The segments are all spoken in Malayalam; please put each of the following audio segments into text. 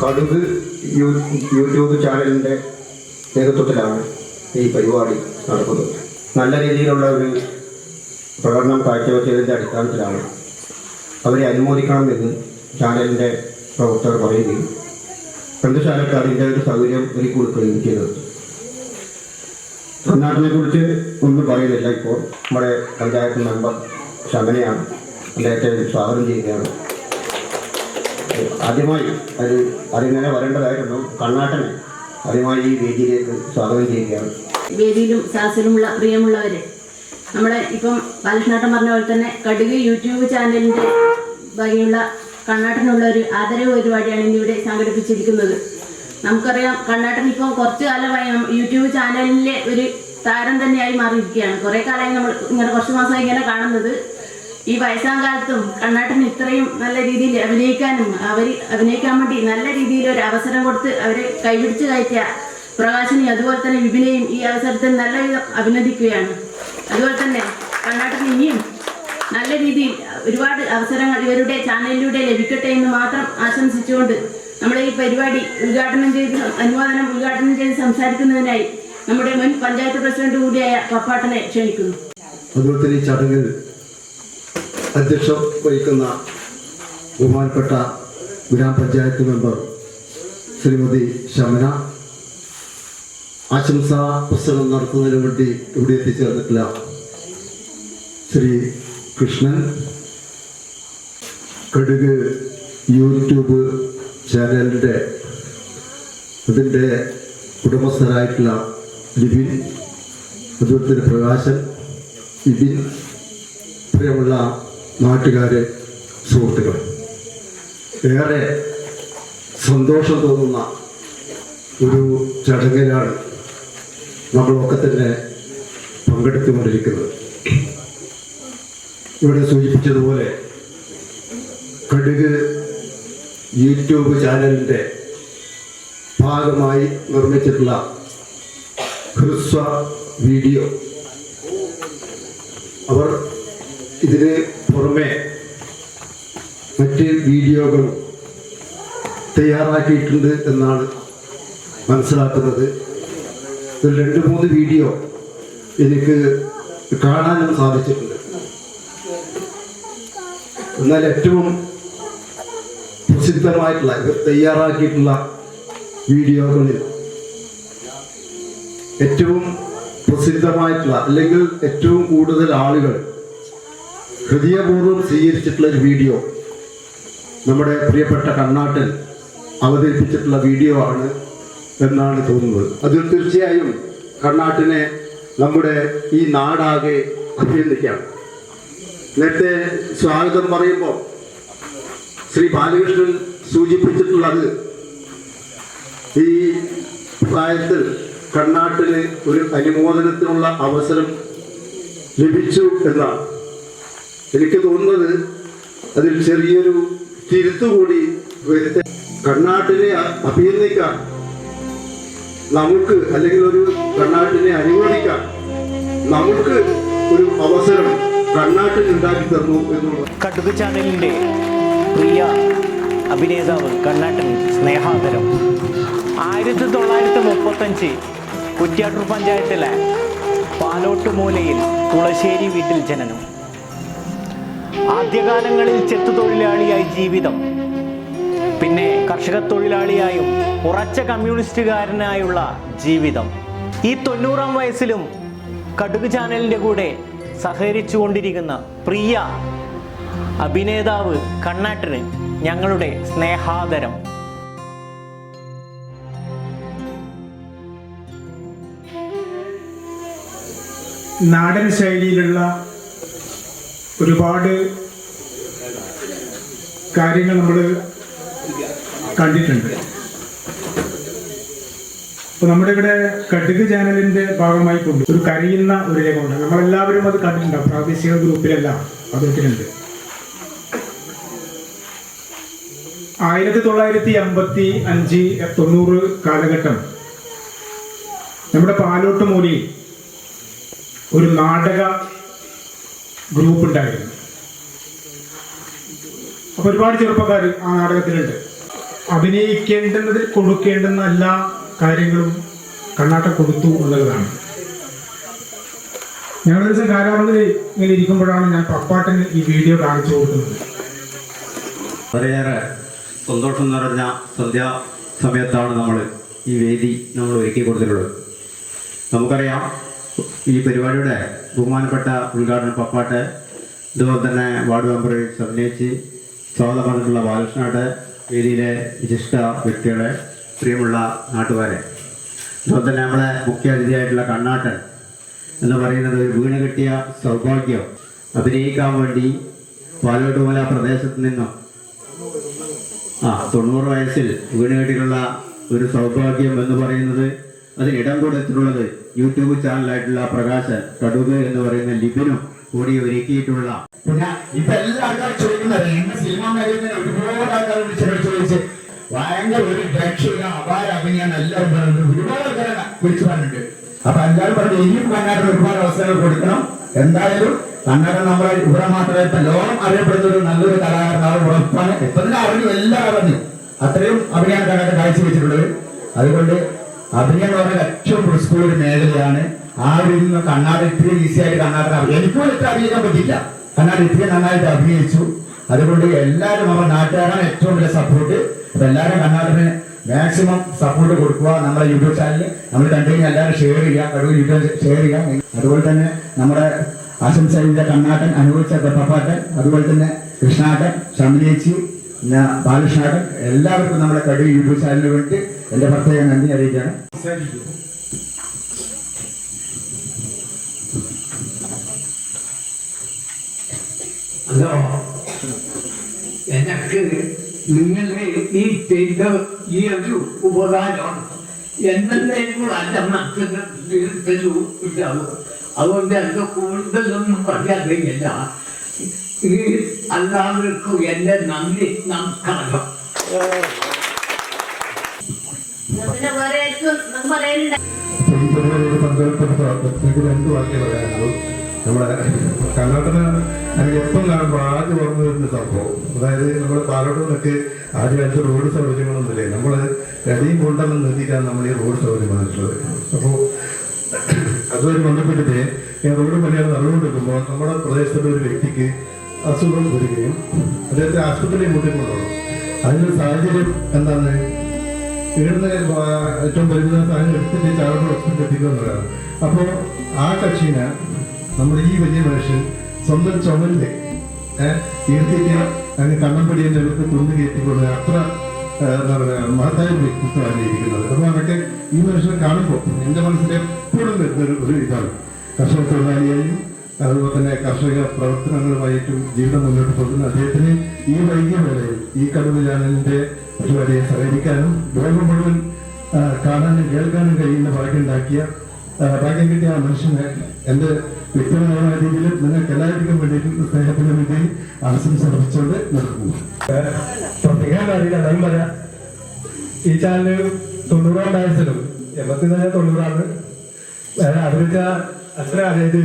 കടുക് യൂട്യൂബ് ചാനലിന്റെ നേതൃത്വത്തിലാണ് ഈ പരിപാടി നടക്കുന്നത്. നല്ല രീതിയിലുള്ള ഒരു പ്രകടനം കാഴ്ചവെച്ചതിന്റെ അടിസ്ഥാനത്തിലാണ് അവരെ അനുമോദിക്കണമെന്ന് ചാനലിന്റെ പ്രവർത്തകർ പറയുകയും ഗ്രന്ഥശാലക്ക് അതിന്റെ ഒരു സൗകര്യം ഒരുക്കി കൊടുക്കുകയും ചെയ്തത്. കർണാട്ടിനെ കുറിച്ച് ഒന്നും പറയുന്നില്ല ഇപ്പോൾ. നമ്മുടെ പഞ്ചായത്ത് മെമ്പർ ശമനയാണ്. അദ്ദേഹത്തെ സ്വാഗതം ചെയ്യുകയാണ്. ആദ്യമായി അത് അതിങ്ങനെ വരേണ്ടതായിരുന്നു. കർണാടനെ ആദ്യമായി വേദിയിലേക്ക് സ്വാഗതം ചെയ്യുകയാണ്. വേദിയിലും സാസിലുമുള്ള പ്രിയമുള്ളവരെ നമ്മളെ ഇപ്പം ബാലകൃഷ്ണാട്ടം പറഞ്ഞ പോലെ തന്നെ കടുക് യൂട്യൂബ് ചാനലിന്റെ വകയുള്ള കണ്ണാട്ടനുള്ള ഒരു ആദരവ് പരിപാടിയാണ് ഇന്നിവിടെ സംഘടിപ്പിച്ചിരിക്കുന്നത്. നമുക്കറിയാം കണ്ണാട്ടൻ ഇപ്പം കുറച്ചു കാലമായി യൂട്യൂബ് ചാനലിലെ ഒരു താരം തന്നെയായി മാറിയിരിക്കുകയാണ്. കുറേ കാലമായി നമ്മൾ ഇങ്ങനെ കുറച്ച് മാസമായി ഇങ്ങനെ കാണുന്നത്. ഈ വയസ്സാം കാലത്തും കണ്ണാട്ടിന് ഇത്രയും നല്ല രീതിയിൽ അഭിനയിക്കാനും അവർ അഭിനയിക്കാൻ വേണ്ടി നല്ല രീതിയിൽ ഒരു അവസരം കൊടുത്ത് അവരെ കൈപിടിച്ച് കയറ്റിയ പ്രകാശിനി അതുപോലെ തന്നെ വിപിനെയും ഈ അവസരത്തിൽ നല്ല വിധം അഭിനന്ദിക്കുകയാണ്. അതുപോലെ തന്നെ കർണാടക ഇനിയും നല്ല രീതിയിൽ ഒരുപാട് അവസരങ്ങൾ ഇവരുടെ ചാനലിലൂടെ ലഭിക്കട്ടെ എന്ന് മാത്രം ആശംസിച്ചുകൊണ്ട് നമ്മുടെ ഈ പരിപാടി ഉദ്ഘാടനം ചെയ്ത് അനുവാദനം ഉദ്ഘാടനം ചെയ്ത് സംസാരിക്കുന്നതിനായി നമ്മുടെ മുൻ പഞ്ചായത്ത് പ്രസിഡന്റ് കൂടിയായ പപ്പാട്ടനെ ക്ഷണിക്കുന്നു. അതുപോലെ തന്നെ ചടങ്ങിൽ അധ്യക്ഷം വഹിക്കുന്ന ബഹുമാനപ്പെട്ട ഗ്രാമപഞ്ചായത്ത് മെമ്പർ ശ്രീമതി ശമന. ആശംസാ പ്രസംഗം നടത്തുന്നതിന് വേണ്ടി ഇവിടെ എത്തിച്ചേർന്നിട്ടില്ല ശ്രീ കൃഷ്ണൻ. കടുക് യൂട്യൂബ് ചാനലിന്റെ അതിന്റെ ഉടമസ്ഥരായിട്ടുള്ള ലിബിൻ അതുപോലെ തന്നെ പ്രകാശൻ വിപിൻ പ്രിയമുള്ള നാട്ടുകാരെ സുഹൃത്തുക്കൾ ഏറെ സന്തോഷം തോന്നുന്ന ഒരു ചടങ്ങിലാണ് നമ്മളൊക്കെ തന്നെ പങ്കെടുത്തുകൊണ്ടിരിക്കുന്നത്. ഇവിടെ സൂചിപ്പിച്ചതുപോലെ കടുക് യൂട്യൂബ് ചാനലിന്റെ ഭാഗമായി നിർമ്മിച്ചിട്ടുള്ള ഹ്രസ്വ വീഡിയോ. അവർ ഇതിന് പുറമെ മറ്റ് വീഡിയോകൾ തയ്യാറാക്കിയിട്ടുണ്ട് എന്നാണ് മനസ്സിലാക്കുന്നത്. ഇതിൽ രണ്ട് മൂന്ന് വീഡിയോ എനിക്ക് കാണാനും സാധിച്ചിട്ടുണ്ട്. എന്നാൽ ഏറ്റവും പ്രസിദ്ധമായിട്ടുള്ള ഇവർ തയ്യാറാക്കിയിട്ടുള്ള വീഡിയോകളിൽ ഏറ്റവും പ്രസിദ്ധമായിട്ടുള്ള അല്ലെങ്കിൽ ഏറ്റവും കൂടുതൽ ആളുകൾ ഹൃദയപൂർവം സ്വീകരിച്ചിട്ടുള്ള ഒരു വീഡിയോ. നമ്മുടെ പ്രിയപ്പെട്ട കണ്ണാട്ടൻ അവതരിപ്പിച്ചിട്ടുള്ള വീഡിയോ ആണ് എന്നാണ് തോന്നുന്നത്. അതിൽ തീർച്ചയായും കണ്ണാട്ടിനെ നമ്മുടെ ഈ നാടാകെ അഭിനന്ദിക്കാം. നേരത്തെ സ്വാഗതം പറയുമ്പോൾ ശ്രീ ബാലകൃഷ്ണൻ സൂചിപ്പിച്ചിട്ടുള്ളത് ഈ പ്രായത്തിൽ കണ്ണാട്ടിന് ഒരു അനുമോദനത്തിനുള്ള അവസരം ലഭിച്ചു എന്നാണ്. എനിക്ക് തോന്നുന്നത് അതിൽ ചെറിയൊരു തിരുത്തുകൂടി വരുത്ത കർണാട്ടിനെ അ- അഭിനന്ദിക്കാൻ നമുക്ക് അല്ലെങ്കിൽ ഒരു കർണാട്ടിനെ അനുവദിക്കാം. നമുക്ക് ഒരു അവസരം കർണാട്ടിൽ ഉണ്ടാക്കി തന്നു എന്നുള്ളത്. കടുക് പ്രിയ അഭിനേതാവ് കണ്ണാട്ടൻ സ്നേഹാദരം. ആയിരത്തി തൊള്ളായിരത്തി മുപ്പത്തഞ്ച് കുറ്റ്യാട്ടൂർ പഞ്ചായത്തിലെ പാലോട്ടുമൂലയിൽ കുളശ്ശേരി വീട്ടിൽ ജനനം. ആദ്യകാലങ്ങളിൽ ചെത്തുതൊഴിലാളിയായി ജീവിതം. പിന്നെ കർഷക തൊഴിലാളിയായും ഉറച്ച കമ്മ്യൂണിസ്റ്റുകാരനായുള്ള ജീവിതം. ഈ തൊണ്ണൂറാം വയസ്സിലും കടുക് ചാനലിന്റെ കൂടെ സഹകരിച്ചു കൊണ്ടിരിക്കുന്ന പ്രിയ അഭിനേതാവ് കണ്ണാട്ടിന് ഞങ്ങളുടെ സ്നേഹാദരം. നാടൻ ശൈലിയിലുള്ള ഒരുപാട് കാര്യങ്ങൾ നമ്മൾ കണ്ടിട്ടുണ്ട്. ഇപ്പൊ നമ്മുടെ ഇവിടെ കടുക് ചാനലിന്റെ ഭാഗമായി കൊണ്ട് ഒരു കരയുന്ന ഒരു രംഗമുണ്ട് നമ്മളെല്ലാവരും അത് കണ്ടിട്ടുണ്ട്? പ്രാദേശിക ഗ്രൂപ്പിലെല്ലാം അത് ഇട്ടിട്ടുണ്ട് ആയിരത്തി തൊള്ളായിരത്തി അമ്പത്തി അഞ്ച് തൊണ്ണൂറ് കാലഘട്ടം നമ്മുടെ പാലോട്ട് ഒരു നാടക ഗ്രൂപ്പ് ഉണ്ടായിരുന്നു അപ്പൊ ഒരുപാട് ചെറുപ്പക്കാർ ആ നാടകത്തിലുണ്ട്. അഭിനയിക്കേണ്ടുന്നതിൽ കൊടുക്കേണ്ടുന്ന എല്ലാ കാര്യങ്ങളും കണ്ണാട്ടം കൊടുത്തു എന്നുള്ളതാണ്. ഞങ്ങളൊരു ദിവസം കാലാവധി ഇങ്ങനെ ഇരിക്കുമ്പോഴാണ് ഞാൻ പപ്പാട്ടന് ഈ വീഡിയോ കാണിച്ചു കൊടുക്കുന്നത്. വളരെയേറെ സന്തോഷം നിറഞ്ഞ സന്ധ്യ സമയത്താണ് നമ്മൾ ഈ വേദി നമ്മൾ ഒരുക്കി കൊടുത്തിട്ടുള്ളത്. നമുക്കറിയാം ഈ പരിപാടിയുടെ ബഹുമാനപ്പെട്ട ഉദ്ഘാടനം പപ്പാട്ട് ഇതുപോലെ തന്നെ വാർഡ് മെമ്പർ അഭിനയിച്ച് സ്വാഗതം പറഞ്ഞിട്ടുള്ള ബാലകൃഷ്ണനാട്ട് വേദിയിലെ വിശിഷ്ട വ്യക്തികളെ പ്രിയമുള്ള നാട്ടുകാരെ. അതുപോലെ തന്നെ നമ്മളെ മുഖ്യ അതിഥിയായിട്ടുള്ള കണ്ണാട്ടൻ എന്ന് പറയുന്നത് ഒരു വീണ് കിട്ടിയ സൗഭാഗ്യം അഭിനയിക്കാൻ വേണ്ടി പാലോട്ടുമല പ്രദേശത്ത് നിന്നും ആ തൊണ്ണൂറ് വയസ്സിൽ വീണ് കെട്ടിയിട്ടുള്ള ഒരു സൗഭാഗ്യം എന്ന് പറയുന്നത് അതിന് ഇടം കൊടുത്തിട്ടുള്ളത് യൂട്യൂബ് ചാനലായിട്ടുള്ള പ്രകാശ് കടുക് എന്ന് പറയുന്ന ലിബിനും കൂടി ഒരുക്കിയിട്ടുള്ള. പിന്നെ ഇപ്പൊ എല്ലാ ചോദിക്കുന്നത് സിനിമ മേഖലയിൽ ഒരുപാട് ആൾക്കാർ വിളിച്ചു ചോദിച്ച് ഭയങ്കര ഒരു രക്ഷക അപാര അഭിനയാണ് എല്ലാവരും ഒരുപാട് ആൾക്കാരെ വിളിച്ചു പറഞ്ഞിട്ടുണ്ട്. അപ്പൊ എല്ലാവരും പറഞ്ഞു ഇനിയും കണ്ണാടിന് ഒരുപാട് അവസരങ്ങൾ കൊടുക്കണം. എന്തായാലും കണ്ണാടൻ നമ്മളെ ഇവിടെ മാത്രമേ ഇപ്പൊ ലോകം അറിയപ്പെടുന്ന ഒരു നല്ലൊരു കലാകാരനാണ് ഉറപ്പാണ്. ഇപ്പൊ തന്നെ അറിഞ്ഞു എല്ലാം അറിഞ്ഞു അത്രയും അഭിനയാണ് കണ്ണാട്ടം കാഴ്ചവെച്ചിട്ടുള്ളത്. അതുകൊണ്ട് അഭിനയം പറയുന്നത് ഏറ്റവും റിസ്ക് ഒരു മേഖലയാണ്. ആ ഒരു കണ്ണാട് ഇത്രയും ഈസി ആയിട്ട് കണ്ണാടൻ എനിക്കും ഇത്ര അഭിനയിക്കാൻ പറ്റില്ല കണ്ണാട് ഇത്രയും നന്നായിട്ട് അഭിനയിച്ചു. അതുകൊണ്ട് എല്ലാവരും നമ്മുടെ നാട്ടുകാരാണ് ഏറ്റവും വലിയ സപ്പോർട്ട് അപ്പൊ എല്ലാവരും കണ്ണാടിന് മാക്സിമം സപ്പോർട്ട് കൊടുക്കുക. നമ്മുടെ യൂട്യൂബ് ചാനലിൽ നമ്മൾ കണ്ടുകഴിഞ്ഞാൽ എല്ലാവരും ഷെയർ ചെയ്യുക. കഴിവ് യൂട്യൂബ് ഷെയർ ചെയ്യുക. അതുപോലെ തന്നെ നമ്മുടെ ആശംസയുടെ കണ്ണാട്ടൻ അനുഭവിച്ച പെപ്പപ്പാട്ടൻ അതുപോലെ തന്നെ കൃഷ്ണാട്ടൻ ഷമിനേച്ചി ബാലകൃഷ്ണാട്ടൻ എല്ലാവർക്കും നമ്മുടെ കഴിവ് യൂട്യൂബ് ചാനലിന് വേണ്ടി എന്റെ പ്രത്യേക നന്ദി അറിയിക്കുകയാണ്. ഹലോ. എനിക്ക് നിങ്ങളുടെ ഈ ചെയ്ത ഈ ഒരു ഉപകാരം എന്നേക്കും അല്ല മക്കളുടെ ഉണ്ടാവും അതുകൊണ്ട് എനിക്ക് കൂടുതലൊന്നും പറയാറില്ല ഈ എല്ലാവർക്കും എന്റെ നന്ദി നമസ്കാരം പിന്നെ വേറെ ആർക്കും നമുക്ക് പറയാനുണ്ട് അപ്പോൾ ഈ പരിപാടിയിൽ പങ്കെടുക്കുന്ന പ്രവർത്തനത്തിൽ രണ്ട് വാക്യം പറയാനുള്ളൂ നമ്മുടെ കർണാടകനാണ്. അങ്ങനെ എപ്പം കാണുമ്പോൾ ആദ്യം ഓർമ്മ വരുന്ന സംഭവം? അതായത് നമ്മുടെ പാലോട്ടൂരിലൊക്കെ ആദ്യമായിട്ട് റോഡ് സൗകര്യങ്ങളൊന്നുമില്ലേ? നമ്മൾ രടിയും കൊണ്ടെന്ന് നിർത്തിയിട്ടാണ് നമ്മൾ ഈ റോഡ് സൗകര്യം വന്നിട്ടുള്ളത്. അപ്പോൾ അതുമായി ബന്ധപ്പെട്ടിട്ട് ഈ റോഡ് പണിയാണ് നടന്നുകൊണ്ടിരിക്കുമ്പോൾ നമ്മുടെ പ്രദേശത്തുള്ള ഒരു വ്യക്തിക്ക് അസുഖം വരികയും അദ്ദേഹത്തെ ആശുപത്രിയിൽ കൊണ്ടുപോകണം അതിനൊരു സാഹചര്യം എന്താണ് ഏറ്റവും പരിമിത സാധനം എടുത്തിട്ട് ചാവട്ടെ ഒപ്പം എത്തിക്കുന്നതാണ് അപ്പോൾ ആ കക്ഷിനെ നമ്മുടെ ഈ വലിയ മനുഷ്യൻ സ്വന്തം ചുമലിൽ ഇരുത്തിയിട്ട് അങ്ങ് കണ്ണമ്പടിയുടെ അടുത്ത് കൊണ്ടു കയറ്റിക്കൊണ്ട് അത്ര എന്താ പറയുക മഹത്തായ വ്യക്തിത്വമാണ് ഇരിക്കുന്നത് അപ്പോൾ അതൊക്കെ ഈ മനുഷ്യനെ കാണുമ്പോൾ എന്റെ മനസ്സിൽ എപ്പോഴും വരുന്ന ഒരു- ഇതാണ്. കർഷക തൊഴിലാളിയായും അതുപോലെ തന്നെ കർഷക പ്രവർത്തനങ്ങളുമായിട്ടും ജീവിതം മുന്നോട്ട് പോകുന്ന അദ്ദേഹത്തിന് ഈ വൈകിയ വേളയിൽ ഈ കടുവിലാണ് ചാനലിന്റെ പരിപാടിയെ സഹകരിക്കാനും ലോകം മുഴുവൻ കാണാനും കേൾക്കാനും കഴിയുന്ന ഭാഗ്യമുണ്ടാക്കിയ ഭാഗ്യം കിട്ടിയ ആ മനുഷ്യന് എന്റെ വ്യക്തിപരമായ രീതിയിൽ നിങ്ങൾക്ക് എല്ലാവർക്കും വേണ്ടിയിട്ട് സ്നേഹത്തിന് വേണ്ടി ആശംസ അർപ്പിച്ചുകൊണ്ട് നിർത്തുന്നു. ഈ ചാനൽ തൊണ്ണൂറാം വയസ്സിലും എൺപത്തിനാല് തൊണ്ണൂറാണ്. അതിനുവെച്ച അത്ര അതായത്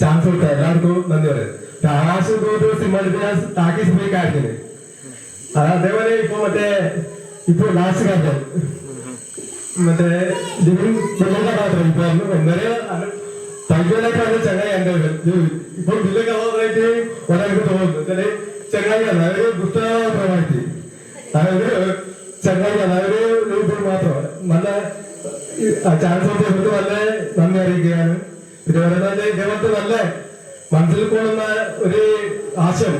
ചാൻസ് കൊടുത്ത എല്ലാവർക്കും നന്ദി പറയാം. ആകാശം തോട്ട് സിനിമ ടാക്കീസ് പോയി കാര്യത്തിന് അതേപോലെ ഇപ്പൊ മറ്റേ ഇപ്പൊ ലാസ്റ്റ് കാര്യം മറ്റേ ലിവിൻ ലിവിന്റെ മാത്രം ഇപ്പൊ ഇന്നലെ തയ്യലൊക്കെ അത് എന്റെ ഇപ്പൊ ഇതിലെ കഥാപാത്രമായിട്ട് ഒരാൾക്ക് തോന്നുന്നു. ചെങ്ങായി ചങ്ങായിയല്ല ഒരു പുസ്തകമായിട്ട് അതൊരു ചങ്ങായിയല്ല ഒരു ഇത് മാത്രം. നല്ല ചാൻസ് കൊടുത്ത് നല്ല നന്ദി അറിയിക്കുകയാണ്. ഇതുപോലെ തന്നെ ഇതേപോലത്തെ നല്ല മനസ്സിൽ കൊള്ളുന്ന ഒരു ആശയം.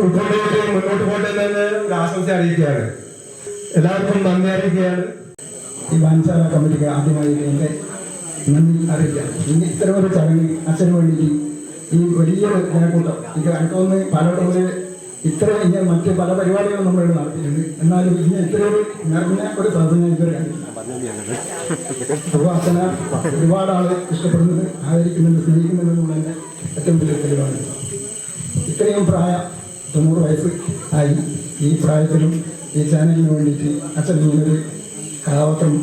ഉൾക്കൊണ്ട് മുന്നോട്ട് പോട്ടെ ഒരു ആശംസ അറിയിക്കുകയാണ്. എല്ലാവർക്കും നന്ദി അറിയിക്കുകയാണ്. ഈ വാൻസാല കമ്മിറ്റിക്ക് ആദ്യമായി എന്റെ നന്ദി അറിയിക്കാം ഇനി ഇത്തരം ഒരു ചടങ്ങ് അച്ഛന് വേണ്ടി ഈ വലിയ ജനക്കൂട്ടം ഇത് അടുത്തൊന്ന് പലയിടങ്ങളിൽ ഇത്ര ഇങ്ങനെ മറ്റ് പല പരിപാടികളും നമ്മൾ നടത്തിയിട്ടുണ്ട്. എന്നാലും ഇങ്ങനെ ഇത്രയൊരു നിറഞ്ഞ ഒരു സദസ്സ് ഞാൻ ഇതുവരെ കണ്ടിട്ടില്ല. അച്ഛനെ ഒരുപാട് ആളെ ഇഷ്ടപ്പെടുന്നത് ആദരിക്കുന്നുണ്ട് സ്നേഹിക്കുന്നുണ്ട് എന്നുള്ളതിന്റെ ഏറ്റവും വലിയ തെളിവാണ്. ഇത്രയും പ്രായം തൊണ്ണൂറ് വയസ്സ് ആയി ഈ പ്രായത്തിലും ഈ ചാനലിന് വേണ്ടിയിട്ട് അച്ഛൻ ഇങ്ങനൊരു കഥാപാത്രം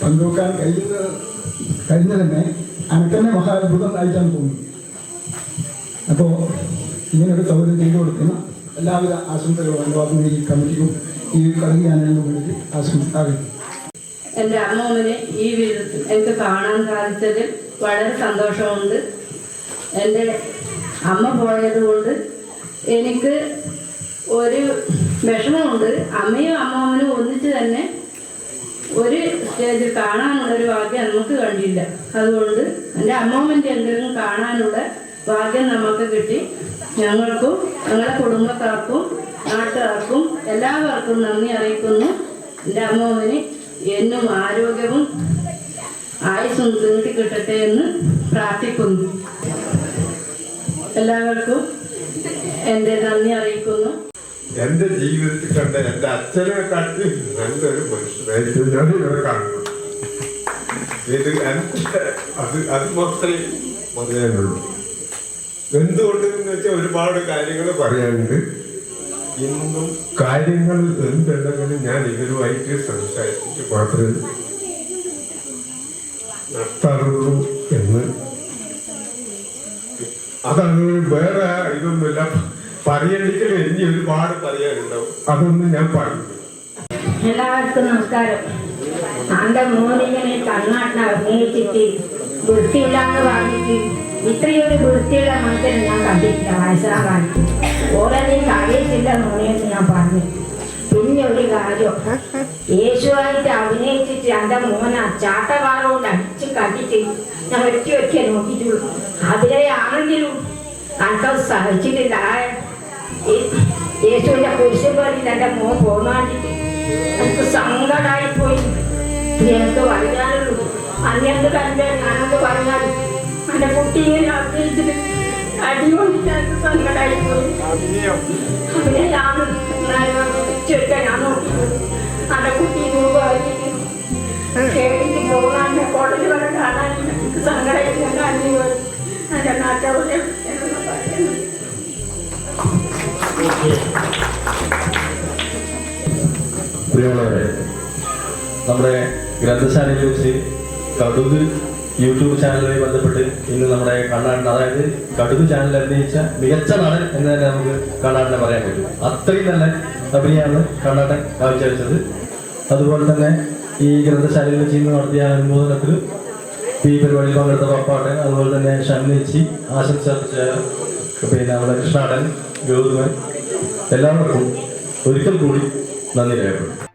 പങ്കുവെക്കാൻ കഴിയുന്നത് കഴിഞ്ഞ തന്നെ അനക്കന്നെ മഹാത്ഭുതം ആയിട്ടാണ് തോന്നുന്നത്. അപ്പോൾ ഇങ്ങനൊരു സൗകര്യം ചെയ്തു കൊടുക്കുന്ന എല്ലാവിധ ആശംസകളും അനുവാദം ഈ കമ്മിറ്റിക്കും ഈ കളി ചാനലിനും വേണ്ടിയിട്ട് ആശംസ അറിയിക്കും എന്റെ അമ്മൂമ്മനെ ഈ വിധത്തിൽ എനിക്ക് കാണാൻ സാധിച്ചതിൽ വളരെ സന്തോഷമുണ്ട്. എന്റെ അമ്മ പോയത് കൊണ്ട് എനിക്ക് ഒരു വിഷമമുണ്ട്. അമ്മയും അമ്മാവനും ഒന്നിച്ച് തന്നെ ഒരു സ്റ്റേജിൽ കാണാനുള്ള ഒരു ഭാഗ്യം നമുക്ക് കണ്ടില്ല. അതുകൊണ്ട് എന്റെ അമ്മാവന്റെ എന്തെങ്കിലും കാണാനുള്ള ഭാഗ്യം നമുക്ക് കിട്ടി. ഞങ്ങൾക്കും ഞങ്ങളുടെ കുടുംബക്കാർക്കും നാട്ടുകാർക്കും എല്ലാവർക്കും നന്ദി അറിയിക്കുന്നു. എന്റെ അമ്മാവന് എന്നും ആരോഗ്യവും ആയുസ്സും നീട്ടിക്കിട്ടട്ടെ എന്ന് പ്രാർത്ഥിക്കുന്നു. എല്ലാവർക്കും എന്റെ നന്ദി അറിയിക്കുന്നു. എന്റെ ജീവിതത്തിൽ കണ്ട എന്റെ അച്ഛനെ കാട്ടി നല്ലൊരു മനുഷ്യനായിട്ട് ഞാൻ ഇവരെ കാണുന്നു. ഇത് എന്റെ അത് അത് മാത്രമേ പറയാനുള്ളൂ. എന്തുകൊണ്ട് എന്ന് വെച്ചാൽ ഒരുപാട് കാര്യങ്ങൾ പറയാനുണ്ട്. ഇന്നും കാര്യങ്ങൾ എന്തുണ്ടെങ്കിലും ഞാൻ ഇവരുമായിട്ട് സംസാരിച്ചിട്ട് മാത്രമേ നടത്താറുള്ളൂ എന്ന്. അതാണ് വേറെ ഇതൊന്നുമില്ല. പറയണ്ടെങ്കിൽ ഇനി ഒരുപാട് പറയാനുണ്ടാവും അതൊന്നും ഞാൻ പറഞ്ഞു എല്ലാവർക്കും നമസ്കാരം. അന്റെ മോനിങ്ങനെ കണ്ണാട്ടിനെ അഭിനയിച്ചിട്ട് വൃത്തിയില്ലാന്ന് പറഞ്ഞിട്ട് ഇത്രയൊരു വൃത്തിയുള്ള മനുഷ്യനെ ഞാൻ കണ്ടിട്ടില്ല വയസ്സാകാൻ ഓരോ നീ കഴിയത്തില്ല മോനെന്ന് ഞാൻ പറഞ്ഞു. പിന്നെ ഒരു കാര്യം യേശുവായിട്ട് അഭിനയിച്ചിട്ട് എന്റെ മോന ചാട്ടകാലം കൊണ്ട് അടിച്ച് കണ്ടിട്ട് ഞാൻ ഒറ്റ ഒറ്റ നോക്കിയിട്ടുള്ളൂ. അതിലെ ആണെങ്കിലും എനിക്കത് സഹിച്ചിട്ടില്ല. യേശുവിന്റെ കുരിശുപേരിൽ തന്റെ മോൻ പോകാണ്ടിട്ട് എനിക്ക് സങ്കടമായി പോയി എന്ത് പറയാനുള്ളൂ അന്നെന്ത് കണ്ട് ഞാനത് പറഞ്ഞാൽ എന്റെ കുട്ടി ഇങ്ങനെ അഭിനയിച്ചിട്ട് എനിക്ക് സങ്കടമായി പോയി ഞാൻ ചുരുക്ക ഞാൻ നോക്കിയിട്ടുള്ളൂ അന്റെ കുട്ടി രൂപമായിട്ട് കേട്ടിട്ട് പോകാണ്ട് കോടതി ഗ്രന്ഥശാലയിൽ വെച്ച് കടുക് യൂട്യൂബ് ചാനലുമായി ബന്ധപ്പെട്ട് ഇന്ന് നമ്മുടെ കണ്ണാടിന് അതായത് കടുക് ചാനൽ അഭിനയിച്ച മികച്ച നടൻ എന്ന് തന്നെ നമുക്ക് കണ്ണാടിനെ പറയാൻ പറ്റും. അത്രയും നല്ല അഭിനയമാണ് കണ്ണാടൻ കാഴ്ചവെച്ചത്. അതുപോലെ തന്നെ ഈ ഗ്രന്ഥശാലയിൽ വെച്ച് ഇന്ന് നടത്തിയ അനുമോദനത്തിൽ ഈ പരിപാടിയിൽ പങ്കെടുത്ത പപ്പാട്ടൻ അതുപോലെ തന്നെ ഷണ്ണിച്ചി ആശംസ പിന്നെ നമ്മുടെ കൃഷ്ണാടൻ ഗൗതമൻ എല്ലാവർക്കും ഒരിക്കൽ കൂടി നന്ദി രേഖപ്പെടുത്തും